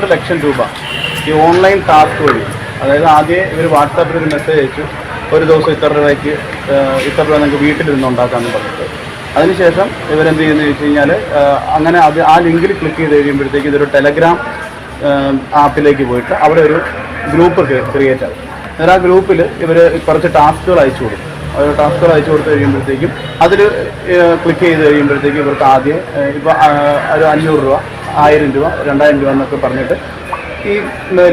പന്ത്രണ്ട് ലക്ഷം രൂപ ഈ ഓൺലൈൻ ടാസ്ക് വഴി. അതായത് ആദ്യം ഇവർ വാട്സാപ്പിൽ ഒരു മെസ്സേജ് അയച്ചു. ഒരു ദിവസം ഇത്ര രൂപയ്ക്ക് ഇത്ര രൂപ നിങ്ങൾക്ക് വീട്ടിലിരുന്ന് ഉണ്ടാക്കാമെന്ന് പറഞ്ഞിട്ട്. അതിനുശേഷം ഇവരെന്ത് ചെയ്യുന്നത് വെച്ച് കഴിഞ്ഞാൽ അങ്ങനെ അത് ആ ലിങ്കിൽ ക്ലിക്ക് ചെയ്ത് കഴിയുമ്പോഴത്തേക്ക് ഇതൊരു ടെലഗ്രാം ആപ്പിലേക്ക് പോയിട്ട് അവിടെ ഒരു ഗ്രൂപ്പ് ക്രിയേറ്റ് ആകും എന്നിട്ട് ആ ഗ്രൂപ്പിൽ ഇവർ കുറച്ച് ടാസ്കുകൾ അയച്ചു കൊടുക്കും. ഒരു ടാസ്കുകൾ അയച്ചു കൊടുത്തു കഴിയുമ്പോഴത്തേക്കും അതിൽ ക്ലിക്ക് ചെയ്ത് കഴിയുമ്പോഴത്തേക്കും ഇവർക്ക് ആദ്യം ഇപ്പോൾ ഒരു അഞ്ഞൂറ് രൂപ ആയിരം രൂപ രണ്ടായിരം രൂപ എന്നൊക്കെ പറഞ്ഞിട്ട് ഈ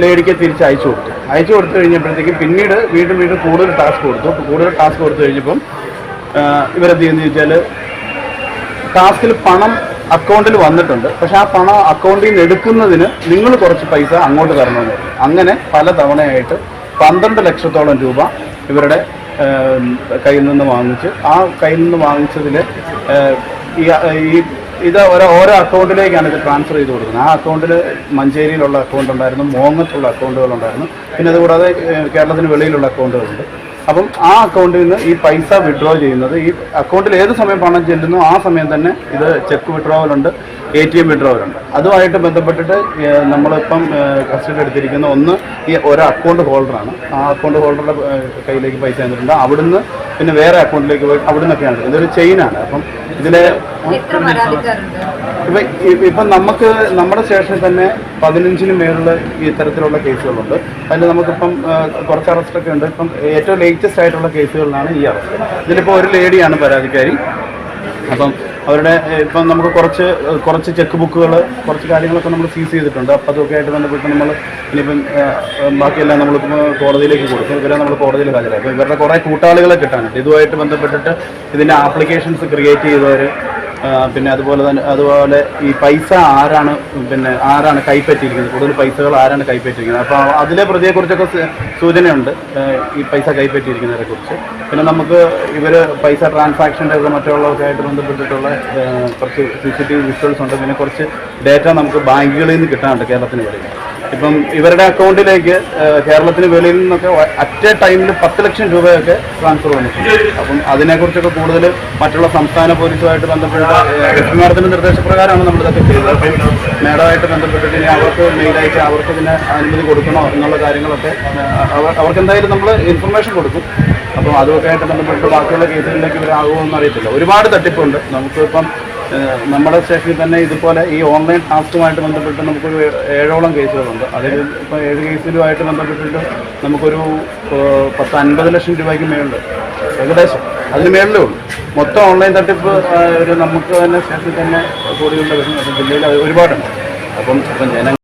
ലേഡിക്ക് തിരിച്ച് അയച്ചു കൊടുത്തു. അയച്ചു കൊടുത്തു കഴിഞ്ഞപ്പോഴത്തേക്കും പിന്നീട് വീണ്ടും വീണ്ടും കൂടുതൽ ടാസ്ക് കൊടുത്തു. കൂടുതൽ ടാസ്ക് കൊടുത്തു കഴിഞ്ഞപ്പം ഇവരെന്ത് ചെയ്യുന്നത് വെച്ചാൽ ടാസ്കിൽ പണം അക്കൗണ്ടിൽ വന്നിട്ടുണ്ട്. പക്ഷെ ആ പണം അക്കൗണ്ടിൽ നിന്ന് എടുക്കുന്നതിന് നിങ്ങൾ കുറച്ച് പൈസ അങ്ങോട്ട് തരണമെന്ന്. അങ്ങനെ പല തവണയായിട്ട് പന്ത്രണ്ട് ലക്ഷത്തോളം രൂപ ഇവരുടെ കയ്യിൽ നിന്ന് വാങ്ങിച്ച് ആ കയ്യിൽ നിന്ന് വാങ്ങിച്ചതിൽ ഈ ഇത് ഓരോ ഓരോ അക്കൗണ്ടിലേക്കാണ് ഇത് ട്രാൻസ്ഫർ ചെയ്ത് കൊടുക്കുന്നത്. ആ അക്കൗണ്ടിൽ മഞ്ചേരിയിലുള്ള അക്കൗണ്ട് ഉണ്ടായിരുന്നു മോങ്ങത്തുള്ള അക്കൗണ്ടുകളുണ്ടായിരുന്നു പിന്നെ അതുകൂടാതെ കേരളത്തിന് വെളിയിലുള്ള അക്കൗണ്ടുകളുണ്ട്. അപ്പം ആ അക്കൗണ്ടിൽ നിന്ന് ഈ പൈസ വിഡ്രോ ചെയ്യുന്നത് ഈ അക്കൗണ്ടിൽ ഏത് സമയം പണം ചെല്ലുന്നു ആ സമയം തന്നെ ഇത് ചെക്ക് വിഡ്രോവലുണ്ട് എ ടി എം വിഡ്രോവലുണ്ട് അതുമായിട്ട് ബന്ധപ്പെട്ടിട്ട് നമ്മളിപ്പം കസ്റ്റഡി എടുത്തിരിക്കുന്ന ഒന്ന് ഈ ഒരു അക്കൗണ്ട് ഹോൾഡറാണ് ആ അക്കൗണ്ട് ഹോൾഡറുടെ കയ്യിലേക്ക് പൈസ തന്നിട്ടുണ്ട്. അവിടുന്ന് പിന്നെ വേറെ അക്കൗണ്ടിലേക്ക് പോയി അവിടെ നിന്നൊക്കെയാണ് ഇതൊരു ചെയിനാണ്. അപ്പം ഇതിലെ പരാതിക്കാരുണ്ട്? ഇപ്പൊ ഇപ്പൊ നമുക്ക് നമ്മുടെ സ്റ്റേഷനിൽ തന്നെ പതിനഞ്ചിന് മേലുള്ള ഈ തരത്തിലുള്ള കേസുകളുണ്ട്. അതിൽ നമുക്കിപ്പം കുറച്ച് അറസ്റ്റൊക്കെ ഉണ്ട്. ഇപ്പം ഏറ്റവും ലേറ്റസ്റ്റ് ആയിട്ടുള്ള കേസുകളിലാണ് ഈ അറസ്റ്റ്. ഇതിലിപ്പോൾ ഒരു ലേഡിയാണ് പരാതിക്കാരി. അപ്പം അവരുടെ ഇപ്പം നമുക്ക് കുറച്ച് കുറച്ച് ചെക്ക് ബുക്കുകൾ കുറച്ച് കാര്യങ്ങളൊക്കെ നമ്മൾ സീസ് ചെയ്തിട്ടുണ്ട്. അപ്പം അതൊക്കെ ആയിട്ട് ബന്ധപ്പെട്ട് നമ്മൾ ഇനിയിപ്പം ബാക്കിയെല്ലാം നമ്മളിപ്പം കോടതിയിലേക്ക് കൊടുക്കും. ഇവരെ നമ്മൾ കോടതിയിൽ ഹാജരാക്കും ഇവരുടെ കുറേ കൂട്ടാളികളെ കിട്ടാനുണ്ട്. ഇതുമായിട്ട് ബന്ധപ്പെട്ടിട്ട് ഇതിന്റെ ആപ്ലിക്കേഷൻസ് ക്രിയേറ്റ് ചെയ്തവർ പിന്നെ അതുപോലെ തന്നെ അതുപോലെ ഈ പൈസ ആരാണ് പിന്നെ ആരാണ് കൈപ്പറ്റിയിരിക്കുന്നത്? കൂടുതൽ പൈസകൾ ആരാണ് കൈപ്പറ്റിയിരിക്കുന്നത്? അപ്പോൾ അതിലെ പ്രതിയെക്കുറിച്ചൊക്കെ സൂചനയുണ്ട്. ഈ പൈസ കൈപ്പറ്റിയിരിക്കുന്നതിനെ കുറിച്ച്. പിന്നെ നമുക്ക് ഇവർ പൈസ ട്രാൻസാക്ഷന്റെ ഒക്കെ മറ്റുള്ളതൊക്കെ ആയിട്ട് ബന്ധപ്പെട്ടിട്ടുള്ള കുറച്ച് C C T V visuals ഉണ്ട്. പിന്നെ കുറച്ച് ഡേറ്റ നമുക്ക് ബാങ്കുകളിൽ നിന്ന് കിട്ടാനുണ്ട് കേരളത്തിന് വെളിയിൽ ഇപ്പം ഇവരുടെ അക്കൗണ്ടിലേക്ക് കേരളത്തിന് വെളിയിൽ നിന്നൊക്കെ അറ്റ് എ ടൈമിൽ പത്ത് ലക്ഷം രൂപയൊക്കെ ട്രാൻസ്ഫർ വന്നിട്ടുണ്ട്. അപ്പം അതിനെക്കുറിച്ചൊക്കെ കൂടുതൽ മറ്റുള്ള സംസ്ഥാന പോലീസുമായിട്ട് ബന്ധപ്പെട്ട എസ് മാഡത്തിന്റെ നിർദ്ദേശപ്രകാരമാണ് നമ്മളിതൊക്കെ ചെയ്തത്. അപ്പം മേഡമായിട്ട് ബന്ധപ്പെട്ടിട്ട് ഇനി അവർക്ക് മെയിൽ അയച്ച് അവർക്ക് ഇതിന് അനുമതി കൊടുക്കണോ എന്നുള്ള കാര്യങ്ങളൊക്കെ അവർക്ക് എന്തായാലും നമ്മൾ ഇൻഫർമേഷൻ കൊടുക്കും. അപ്പം അതുമൊക്കെ ആയിട്ട് ബന്ധപ്പെട്ട് ബാക്കിയുള്ള കേസുകളിലേക്ക് ഇവരാകുമോ എന്ന് അറിയത്തില്ല ഒരുപാട് തട്ടിപ്പുണ്ട്. നമുക്കിപ്പം നമ്മുടെ സ്റ്റേഷനിൽ തന്നെ ഇതുപോലെ ഈ ഓൺലൈൻ ടാസ്കുമായിട്ട് ബന്ധപ്പെട്ട് നമുക്കൊരു ഏഴോളം കേസുകളുണ്ട്. അതിൽ ഇപ്പോൾ ഏഴ് കേസിലുമായിട്ട് ബന്ധപ്പെട്ടിട്ട് നമുക്കൊരു പത്ത് അൻപത് ലക്ഷം രൂപയ്ക്ക് മേളുണ്ട് ഏകദേശം. അതിന് മേളിലേ ഉള്ളൂ. മൊത്തം ഓൺലൈൻ തട്ടിപ്പ് ഒരു നമുക്ക് തന്നെ സ്റ്റേഷനിൽ തന്നെ കൂടിയുള്ള ജില്ലയിൽ ഒരുപാടുണ്ട്. അപ്പം ഇപ്പം ജന